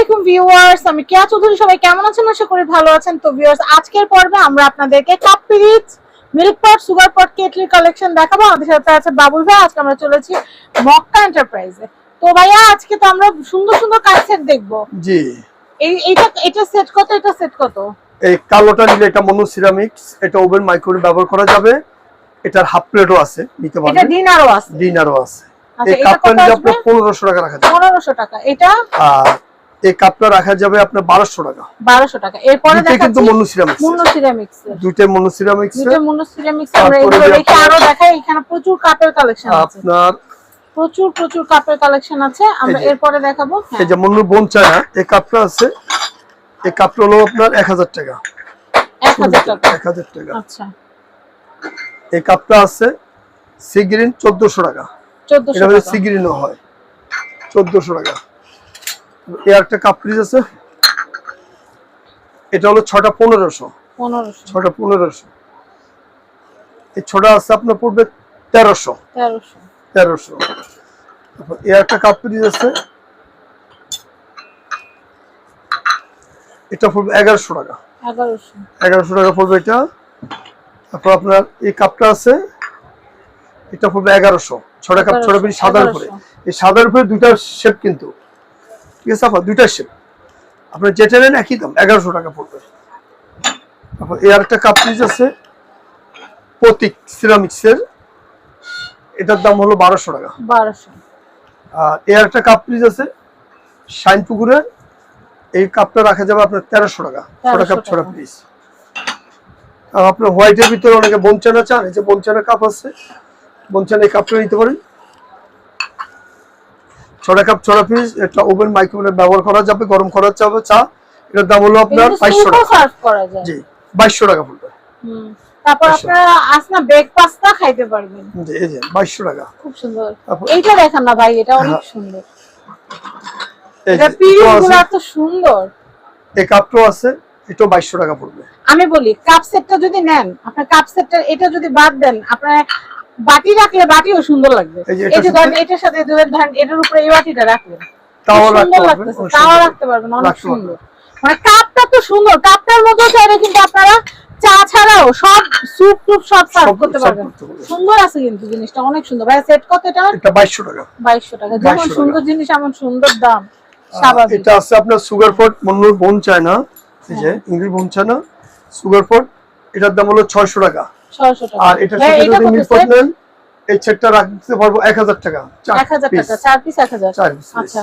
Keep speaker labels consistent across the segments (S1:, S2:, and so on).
S1: আলাইকুম ভিউয়ার্স আমি কেয়া চৌধুরী সবাই কেমন আছেন? আশা করি ভালো আছেন। তো ভিউয়ার্স আজকের পর্বে আমরা আপনাদেরকে cup পিরিচ milk pot sugar pot kettle collection দেখাবো। আমাদের সাথে আছে বাবুল ভাই আজকে আমরা চলেছি মক্কা এন্টারপ্রাইজে তো ভাইয়া আজকে তো আমরা সুন্দর সুন্দর কাজ সেট দেখব।
S2: জি।
S1: এই এইটা এটা সেট কত? এটা সেট কত?
S2: এই কালোটা নিলে এটা মনো সিরামিক্স এটা ওভেন মাইক্রোওয়েভ ব্যবহার করা যাবে। এটার হাফ প্লেটও আছে নিতে
S1: এটা
S2: পারবেন
S1: ডিনারও আছে।
S2: ডিনারও আছে।
S1: আচ্ছা
S2: এই কাপটা নিলে আপনার টাকা রাখা যাবে।
S1: পনেরোশো টাকা। এটা?
S2: আর এই কাপটা রাখা যাবে আপনার বারোশো টাকা।
S1: বারোশো টাকা। এরপরে
S2: কিন্তু mono ceramics
S1: Munnu ceramics
S2: mono ceramics
S1: দুটো মুন্নো সিরামিক্স আমরা এগুলো রেখে আরও দেখাই এখানে প্রচুর কাপের কালেকশন আছে।
S2: আপনার
S1: প্রচুর প্রচুর কাপের কালেকশন আছে। আমরা এরপরে দেখাবো হ্যাঁ,
S2: এই যে বোন চায়না এই কাপটা আছে। এই কাপটা হলো আপনার এক হাজার টাকা।
S1: এক হাজার টাকা।
S2: এক হাজার টাকা।
S1: আচ্ছা।
S2: এই কাপটা আছে টাকা।
S1: টাকা।
S2: হয়। চোদ্দশো টাকা। একটা কাপ ফ্রিজ আছে। এটা হলো ছটা পনেরোশো। ছটা পনেরোশো। এই ছটা আছে আপনার পড়বে তেরোশো।
S1: তেরোশো।
S2: একটা কাপ ফ্রিজ আছে। এটা পড়বে এগারোশো টাকা।
S1: এগারোশো।
S2: এগারোশো টাকা পড়বে এটা। তারপর আপনার এই কাপটা আছে। এটা পড়বে এগারোশো। ছটা কাপ ছটা পিস সাদার উপরে। এই সাদার উপরে দুইটা শেপ কিন্তু। ঠিক আছে দুইটা শেপ আপনার যেটা নেন একই দাম এগারোশো টাকা পড়বে। তারপর এই আরেকটা কাপ পিস আছে প্রতীক সিরামিক্সের এটার দাম হলো বারোশো টাকা।
S1: বারোশো।
S2: আর এই আরেকটা কাপ পিস আছে শাইন পুকুরের। এই কাপটা রাখা যাবে আপনার তেরোশো টাকা ছটা কাপ
S1: 1300
S2: ছটা। পিস আর আপনার হোয়াইটের ভিতরে অনেকে বঞ্চানা চান এই যে বঞ্চানা কাপ আছে বঞ্চানা এই কাপটা নিতে পারেন। ছটা কাপ ছটা পিস এটা ওভেন মাইক্রোওয়েভ ব্যবহার করা যাবে গরম করা যাবে চা। এটার দাম হলো আপনার বাইশশো টাকা। জি বাইশশো টাকা পড়বে
S1: তারপর আপনারা আসনা বেক পাস্তা খাইতে পারবেন।
S2: জি এই যে বাইশশো টাকা।
S1: খুব সুন্দর। এইটা দেখেন না ভাই এটা অনেক
S2: হ্যাঁ।
S1: সুন্দর। এটা এত সুন্দর।
S2: এই কাপটাও আছে এটাও টাকা পড়বে।
S1: আমি বলি কাপ সেটটা যদি নেন আপনার কাপ সেটটা এটা যদি বাদ দেন আপনার বাটি রাখলে বাটিও সুন্দর লাগবে।
S2: এই যে
S1: ধরেন এটার সাথে ধরেন এটার উপরে এই বাটিটা
S2: তাও রাখতে
S1: সুন্দর
S2: পারবেন অনেক
S1: মানে কাপটা তো সুন্দর কাপটার মধ্যে চাইলে কিন্তু আপনারা চা ছাড়াও সব স্যুপ টুপ সব সার্ভ করতে পারবেন। সুন্দর আছে কিন্তু জিনিসটা অনেক সুন্দর। ভাই সেট কত এটা?
S2: টাকা।
S1: টাকা। যেমন সুন্দর জিনিস এমন সুন্দর দাম।
S2: আহ,
S1: স্বাভাবিক
S2: এটা আছে আপনার সুগার পট মন্নুর বোন চায় না। এই যে
S1: হ্যাঁ।
S2: ইংলিশ বোন চায় না। সুগার পট এটার দাম হলো ছয়শো টাকা
S1: ছয়শো টাকা।
S2: আর
S1: এটা?
S2: নেন এই সেটটা রাখতে পারব টাকা।
S1: টাকা পিস। আচ্ছা।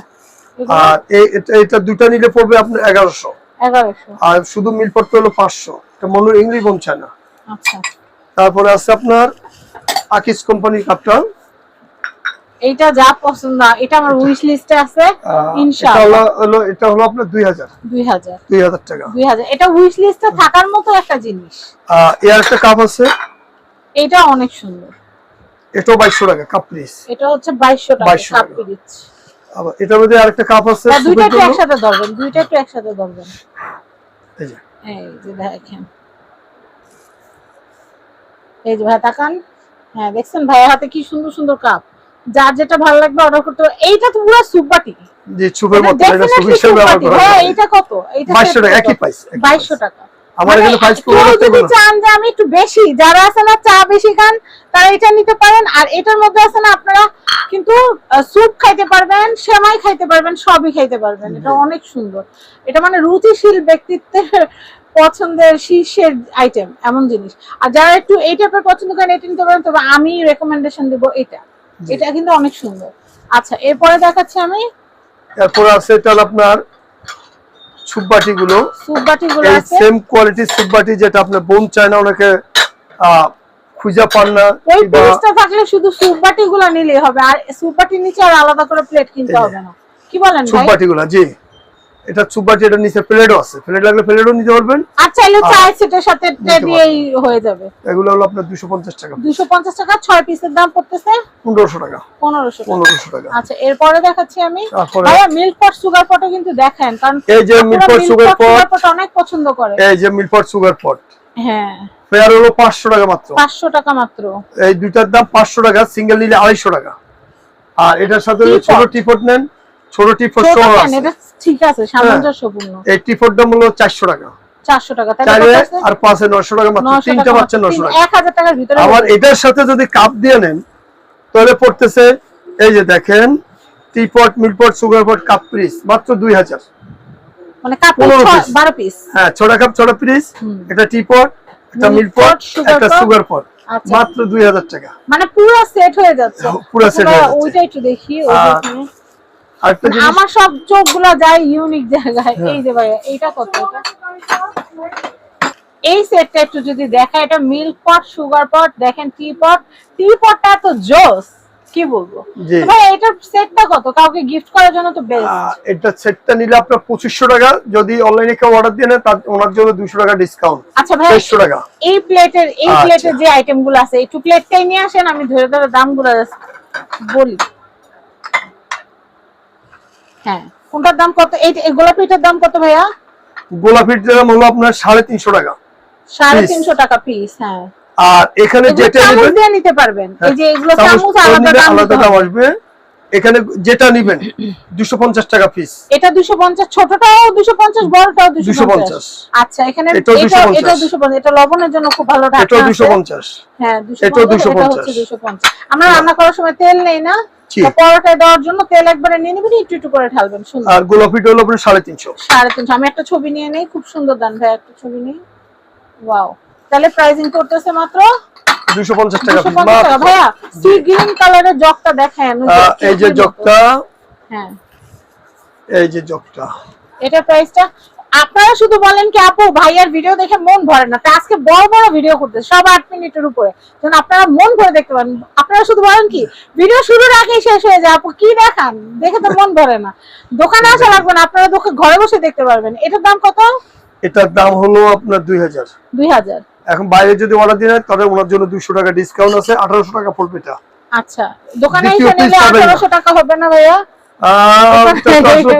S2: আর এই এটা দুইটা নিলে পড়বে আপনার আর শুধু হলো এটা ইংলিশ
S1: আচ্ছা।
S2: তারপরে আছে আপনার আকিস কোম্পানির কাপটা
S1: এইটা যা পছন্দ এটা আমার উইশ লিস্টে আছে
S2: আহ, এটা
S1: ইনশাআল্লাহ
S2: হলো এটা হলো আপনার দুই হাজার।
S1: দুই হাজার।
S2: দুই হাজার টাকা।
S1: দুই হাজার। এটা উইশ লিস্টে থাকার মতো একটা জিনিস।
S2: এর একটা কাপ আছে।
S1: এটা অনেক সুন্দর।
S2: এটা বাইশশো টাকা কাপ পিস
S1: এটা হচ্ছে বাইশশো টাকা কাপ। পিরিচ
S2: আবার এটার মধ্যে আরেকটা কাপ আছে
S1: হ্যাঁ, দুইটা একটু একসাথে ধরবেন দুইটা একটু একসাথে ধরবেন।
S2: এই যে,
S1: এই যে দেখেন। এই যে ভাই তাকান। হ্যাঁ দেখছেন ভাইয়ের হাতে কি সুন্দর সুন্দর কাপ যার যেটা ভালো লাগবে অর্ডার করতে। এইটা তো পুরো সুপ বাটি
S2: যে সুপের
S1: এটা
S2: মতো এটা সুপ হিসেবে ব্যবহার করা
S1: হ্যাঁ,
S2: যায়।
S1: এইটা কত?
S2: বাইশশো
S1: set
S2: টাকা একই প্রাইস
S1: বাইশশো টাকা।
S2: আমার
S1: মানে
S2: এখানে প্রাইস
S1: যদি চান যে আমি একটু বেশি যারা আছে না চা বেশি খান তারা এটা নিতে পারেন। আর এটার মধ্যে আছে না আপনারা কিন্তু স্যুপ খাইতে পারবেন সেমাই খাইতে পারবেন সবই খাইতে পারবেন। এটা অনেক সুন্দর। এটা মানে রুচিশীল ব্যক্তিত্বের পছন্দের শীর্ষের আইটেম এমন জিনিস। আর যারা একটু এই টাইপের পছন্দ করেন এটা নিতে পারেন তবে আমি রেকমেন্ডেশন দেব এটা।
S2: জি।
S1: এটা কিন্তু অনেক সুন্দর। আচ্ছা এরপরে দেখাচ্ছি আমি।
S2: এরপর আছে এটা আপনার সুপবাটি গুলো
S1: সুপবাটি
S2: গুলো
S1: আছে।
S2: সেম কোয়ালিটি সুপবাটি যেটা আপনার বোন চায় না অনেকে খুঁজে পান না
S1: ওই
S2: পেস্টটা
S1: পিসটা থাকলে শুধু সুপবাটি গুলো নিলেই হবে আর সুপবাটির নিচে আর আলাদা করে প্লেট কিনতে হবে না। কি বলেন ভাই?
S2: সুপবাটি গুলো জি। এটা সুপবাটি এটা নিচে প্লেটও আছে। প্লেট লাগলে প্লেটও নিতে পারবেন।
S1: আর চাইলে চায়ের সেটের সাথে দিয়েই হয়ে যাবে।
S2: এগুলো হলো আপনার দুশো পঞ্চাশ টাকা।
S1: দুশো পঞ্চাশ টাকা ছয় পিসের দাম পড়তেছে
S2: পনেরোশো টাকা।
S1: পনেরোশো টাকা।
S2: পনেরোশো টাকা।
S1: আচ্ছা এরপরে দেখাচ্ছি আমি। ভাইয়া মিল্ক পট সুগার পটও কিন্তু দেখেন কারণ
S2: এই যে মিল্ক পট সুগার পট
S1: অনেক পছন্দ করে।
S2: এই যে মিল্ক পট সুগার পট
S1: হ্যাঁ।
S2: ফেয়ার হলো পাঁচশো টাকা মাত্র।
S1: পাঁচশো টাকা মাত্র।
S2: এই দুইটার দাম পাঁচশো টাকা সিঙ্গেল নিলে আড়াইশো টাকা। আর এটার সাথে ছোট টিপট নেন। ছোট টি ফোর
S1: এটা ঠিক আছে সামঞ্জস্যপূর্ণ
S2: এই টি ফোরটা মূল্য চারশো টাকা
S1: চারশো টাকা তাহলে
S2: চারে
S1: কত আছে?
S2: আর পাঁচে নশো টাকা মাত্র তিনটা পাচ্ছেন
S1: মাত্র।
S2: নশো
S1: তিন-
S2: টাকা
S1: এক হাজার টাকার ভিতরে
S2: আবার এটার সাথে যদি কাপ দিয়ে নেন তাহলে পড়তেছে এই যে দেখেন tea pot milk pot sugar pot cup piece মাত্র দুই হাজার
S1: মানে কাপ পিস
S2: হ্যাঁ ছোট কাপ ছোট পিস। একটা টি পট মিল পট। সুগার পট
S1: আচ্ছা।
S2: মাত্র দুই হাজার টাকা
S1: মানে পুরো সেট হয়ে যাচ্ছে
S2: পুরো হয়ে।
S1: ওইটা একটু দেখি আমার সব চোখগুলো যায় ইউনিক জায়গায়।
S2: হ্যাঁ।
S1: এই যে ভাইয়া এইটা কত এটা? এই সেটটা একটু যদি দেখা এটা মিল্ক পট সুগার পট দেখেন টি পট টি পটটা তো জোস কি বলব? ভাই এটার সেটটা কত? কাউকে গিফট করার জন্য তো বেস্ট
S2: এটা সেটটা নিলে আপনার পঁচিশশো টাকা যদি অনলাইনে কেউ অর্ডার দিয়ে নেন তার ওনার জন্য দুশো টাকা ডিসকাউন্ট
S1: আচ্ছা ভাই
S2: তেইশশো টাকা।
S1: এই প্লেটের এই
S2: আচ্ছা।
S1: প্লেটের যে আইটেমগুলো আছে একটু প্লেটটাই নিয়ে আসেন আমি ধরে ধরে দামগুলো বলি। হ্যাঁ। কোনটার দাম কত? এই গোলাপিটার দাম কত ভাইয়া?
S2: গোলাপির দাম হলো আপনার সাড়ে তিনশো টাকা।
S1: সাড়ে। তিনশো টাকা পিস হ্যাঁ।
S2: আর এখানে যেটা নেবেন
S1: দিয়ে নিতে পারবেন। এই যে এগুলো
S2: চামচ
S1: আলাদা দাম
S2: আলাদা দাম আসবে। এখানে যেটা নিবেন দুশো পঞ্চাশ টাকা পিস
S1: এটা দুশো পঞ্চাশ ছোটটাও দুশো পঞ্চাশ বড়টাও
S2: 250
S1: আচ্ছা এখানে
S2: এটাও
S1: এটা
S2: 250
S1: এটা এটা লবণের জন্য খুব ভালো ঢাকনা আছে।
S2: দুশো পঞ্চাশ।
S1: হ্যাঁ দুশো
S2: এটাও
S1: পঞ্চাশ এটা
S2: 250
S1: হচ্ছে দুশো পঞ্চাশ। আমরা রান্না করার সময় তেল নেই না?
S2: জি।
S1: দেওয়ার জন্য তেল একবারে নিয়ে নেবেন একটু একটু করে ঢালবেন সুন্দর।
S2: আর গোলাপিটা হলো আপনার সাড়ে তিনশো।
S1: সাড়ে তিনশো। আমি একটা ছবি নিয়ে নেই খুব সুন্দর দান ভাই একটা ছবি নিই। ওয়াও। তাহলে প্রাইসিং করতেছে মাত্র
S2: দুশো পঞ্চাশ টাকা।
S1: ভাইয়া সি গ্রিন কালারের জগটা দেখেন
S2: এই যে জগটা।
S1: হ্যাঁ।
S2: এই যে জগটা।
S1: এটা প্রাইসটা আপনারা শুধু বলেন কি আপু ভাইয়ার ভিডিও দেখে মন ভরে না। তা আজকে বড় বড় ভিডিও করতে সব আট মিনিটের উপরে। যেন আপনারা মন ভরে দেখতে পারেন। আপনারা শুধু বলেন কি ভিডিও শুরুর আগেই শেষ হয়ে যায়। আপু কি দেখান? দেখে তো মন ভরে না। দোকানে আসা লাগবে না আপনারা দোকান ঘরে বসে দেখতে পারবেন। এটার দাম কত?
S2: এটার দাম হলো আপনার দুই হাজার।
S1: দুই হাজার।
S2: এখন বাইরে যদি অর্ডার দিয়ে নেয়, তাহলে ওনার জন্য দুশো টাকা ডিসকাউন্ট আছে আঠারোশো টাকা পড়বে এটা
S1: আচ্ছা দোকানে এসে নিলে। আঠারোশো টাকা হবে না ভাইয়া?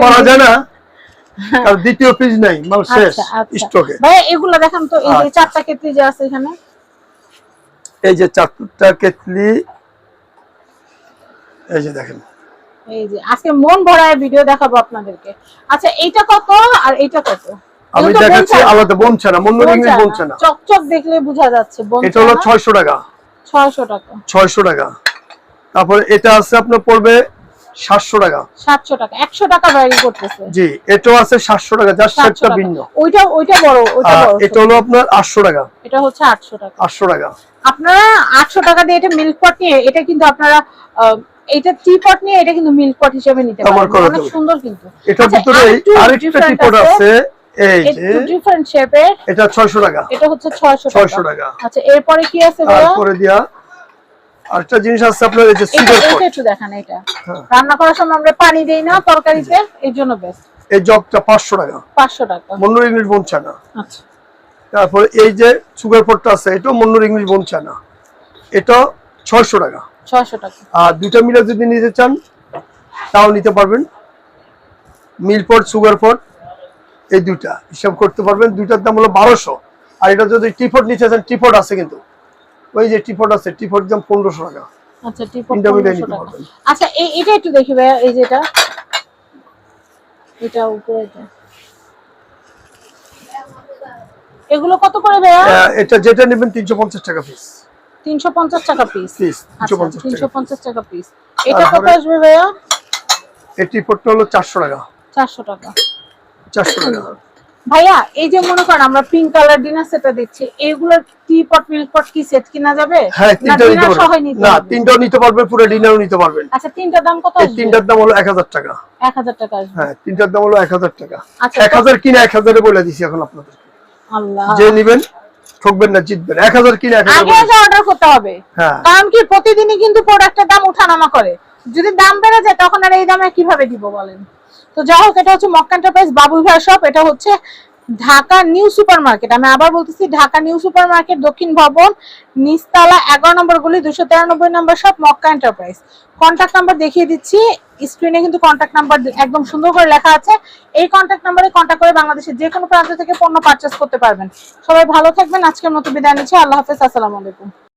S2: পারা যায় না। কারণ দ্বিতীয় পিস নাই মাল শেষ
S1: আচ্ছা। আচ্ছা
S2: স্টকে
S1: ভাইয়া এগুলো দেখান তো এই যে
S2: আচ্ছা।
S1: চারটা কেটলি যে আছে এখানে।
S2: এই যে চারটা কেতলি এই যে দেখেন।
S1: এই যে আজকে মন ভরায় ভিডিও দেখাবো আপনাদেরকে। আচ্ছা এইটা কত আর এইটা কত?
S2: আমি দেখাচ্ছি আলাদা বনছে না মন্দির ইংলিশ। বনছে না
S1: চকচক দেখলে বোঝা যাচ্ছে
S2: এটা হলো ছয়শো টাকা।
S1: ছয়শো টাকা।
S2: ছয়শো টাকা। তারপরে এটা আছে আপনার পড়বে সাতশো টাকা।
S1: সাতশো টাকা একশো টাকা ভ্যারি করতেছে।
S2: জি এটাও আছে সাতশো টাকা যার
S1: সাতশো
S2: ভিন্ন।
S1: ওইটা ওইটা বড় ওইটা বড়।
S2: এটা হলো আপনার আটশো টাকা।
S1: এটা হচ্ছে আটশো টাকা।
S2: আটশো টাকা।
S1: আপনারা আটশো টাকা দিয়ে এটা মিল্ক পট নিয়ে এটা কিন্তু আপনারা এটা টি পট নিয়ে এটা কিন্তু মিল্ক পট হিসেবে নিতে পারেন। অনেক সুন্দর কিন্তু।
S2: এটার
S1: আচ্ছা,
S2: ভিতরে
S1: আরেকটা
S2: আছে। এই যে
S1: ডিফারেন্ট শেপের
S2: এটা ছয়শো টাকা।
S1: এটা হচ্ছে ছয়শো
S2: ছয়শো টাকা।
S1: আচ্ছা এরপরে কি আছে
S2: তারপরে দিয়া আরেকটা জিনিস আছে আপনার এই যে সুগার
S1: এটা একটু দেখান এটা।
S2: হ্যাঁ।
S1: রান্না করার সময় আমরা পানি দেই না তরকারিতে এই জন্য বেস্ট
S2: এই জগটা পাঁচশো টাকা।
S1: পাঁচশো টাকা।
S2: মন্নুর ইংলিশ বনছে না
S1: আচ্ছা।
S2: তারপরে এই যে সুগার পটটা আছে এটাও মন্নুর ইংলিশ বনছে না এটা ছয়শো টাকা।
S1: ছয়শো টাকা।
S2: আর দুইটা মিলে যদি নিতে চান তাও নিতে পারবেন। মিল পট সুগার পট এই দুইটা। হিসাব করতে পারবেন দুইটার দাম হলো বারোশো। আর এটা যদি টিপট নিতে চান টিপট আছে কিন্তু। ওই যে টিপট আছে টিপট দাম পনেরোশো টাকা।
S1: আচ্ছা টিপট আচ্ছা এই এটা একটু দেখি ভাইয়া এই যেটা এটা। উপরে এটা। এগুলো কত করে ভাইয়া?
S2: এটা যেটা নেবেন তিনশো পঞ্চাশ টাকা পিস
S1: তিনশো পঞ্চাশ টাকা পিস
S2: পিস তিনশো পঞ্চাশ
S1: তিনশো
S2: টাকা
S1: পঞ্চাশ টাকা পিস এটা কত আসবে ভাইয়া?
S2: এই টিপটটা হলো চারশো টাকা।
S1: চারশো টাকা।
S2: চারশো টাকা।
S1: ভাইয়া এই যে মনে করেন আমরা পিঙ্ক কালার ডিনার সেটটা দিচ্ছি এগুলোর টি পট মিল্ক পট কি সেট কিনা যাবে?
S2: হ্যাঁ তিনটা নিতে পারবেন। না
S1: হবে?
S2: তিনটাও নিতে পারবেন পুরো ডিনারও নিতে পারবেন।
S1: আচ্ছা তিনটার দাম কত
S2: এই তিনটার দাম হলো এক হাজার টাকা।
S1: এক হাজার টাকা
S2: হ্যাঁ তিনটার দাম হলো এক হাজার টাকা।
S1: আচ্ছা,
S2: এক হাজার কিনে এক হাজারে বলে দিছি এখন আপনাদের
S1: আল্লাহ।
S2: যে নিবেন ঠকবেন না জিতবেন। এক হাজার কিনে এক হাজার
S1: আগে আগে অর্ডার করতে হবে।
S2: হ্যাঁ।
S1: কারণ কি প্রতিদিনই কিন্তু প্রোডাক্টের দাম ওঠানামা করে। যদি দাম বেড়ে যায় তখন আর এই দামে কীভাবে দিব বলেন? তো যাই হোক, এটা হচ্ছে মক্কা এন্টারপ্রাইজ বাবুল ভাই শপ এটা হচ্ছে ঢাকা নিউ সুপার মার্কেট আমি আবার বলতেছি, ঢাকা নিউ সুপার মার্কেট দক্ষিণ ভবন, নিচতলা এগারো নম্বর গুলি দুশো তিরানব্বই নম্বর shop Makka enterprise contact number দেখিয়ে দিচ্ছি স্ক্রিনে কিন্তু কন্ট্যাক্ট নাম্বার একদম সুন্দর করে লেখা আছে। এই কন্ট্যাক্ট নাম্বারে কন্ট্যাক্ট করে বাংলাদেশের যে কোনো প্রান্ত থেকে পণ্য পারচেস করতে পারবেন। সবাই ভালো থাকবেন, আজকের মতো বিদায় নিচ্ছি, আল্লাহ হাফেজ, আসসালামু আলাইকুম।